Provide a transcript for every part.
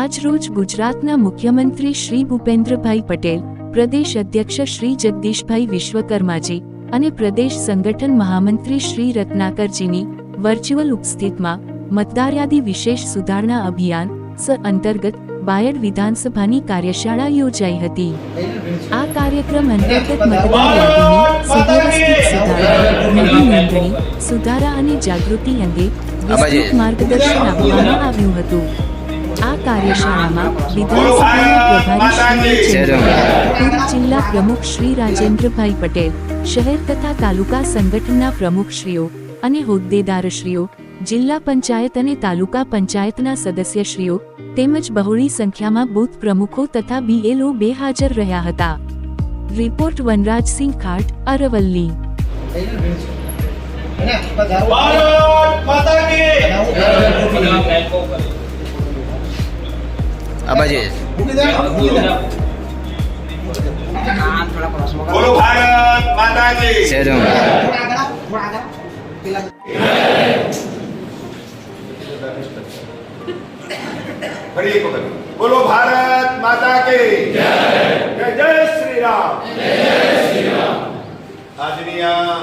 આજરોજ ગુજરાતના મુખ્યમંત્રી શ્રી ભૂપેન્દ્રભાઈ પટેલ પ્રદેશ અધ્યક્ષ શ્રી જગદીશભાઈ વિશ્વકર્માજી અને પ્રદેશ સંગઠન મહામંત્રી શ્રી રત્નાકરજીની વર્ચ્યુઅલ ઉપસ્થિતમાં મતદારયાદી વિશેષ સુધારણા અભિયાન સ અંતર્ગત બાયડ વિધાનસભાની કાર્યશાળા યોજાઈ હતી. આ કાર્યક્રમ અંતર્ગત મતદાર યાદીની સુવ્યવસ્થિત સુધારણા નવી નોંધણી સુધારા અને જાગૃતિ અંગે વિસ્તૃત માર્ગદર્શન આપવામાં આવ્યું હતું. આ કાર્યશાળામાં વિધાનસભાના પ્રભારી શ્રી જિલ્લા પ્રમુખ શ્રી રાજેન્દ્રભાઈ પટેલ, શહેર તથા તાલુકા સંગઠનના પ્રમુખશ્રીઓ અને હોદ્દેદારશ્રીઓ, જિલ્લા પંચાયત અને તાલુકા પંચાયતના સદસ્યશ્રીઓ તેમજ બહોળી સંખ્યામાં બૂથ પ્રમુખો તથા બીએલઓ બે હાજર રહ્યા હતા. રિપોર્ટ વનરાજસિંહ ખાટ, અરવલ્લી. ભારત માતા કી આ બાજુ બોલો ભારત માતા કી શેરમ ફરી એક વખત બોલો ભારત માતા કી જય જય શ્રી રામ આજની આ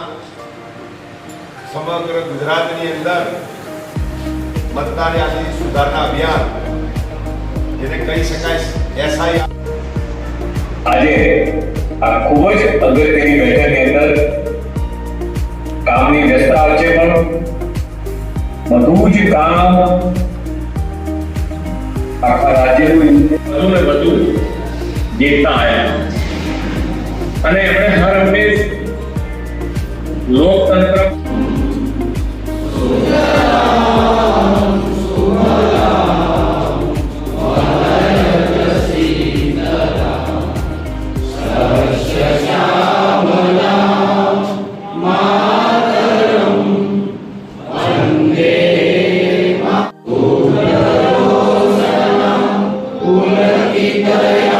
સમગ્ર ગુજરાતની અંદર મતદાર યાદી સુધારણા અભિયાન જેને કહી શકાય એસઆઈ. આજે આ ખૂબ જ અગત્યની બેઠકની અંદર કામની વ્યસ્તતા છે પણ બધું જ કામ આખા રાજ્યનું વધુ ને વધુ જીતતા આવ્યા અને એમણે હર હંમેશ Happy New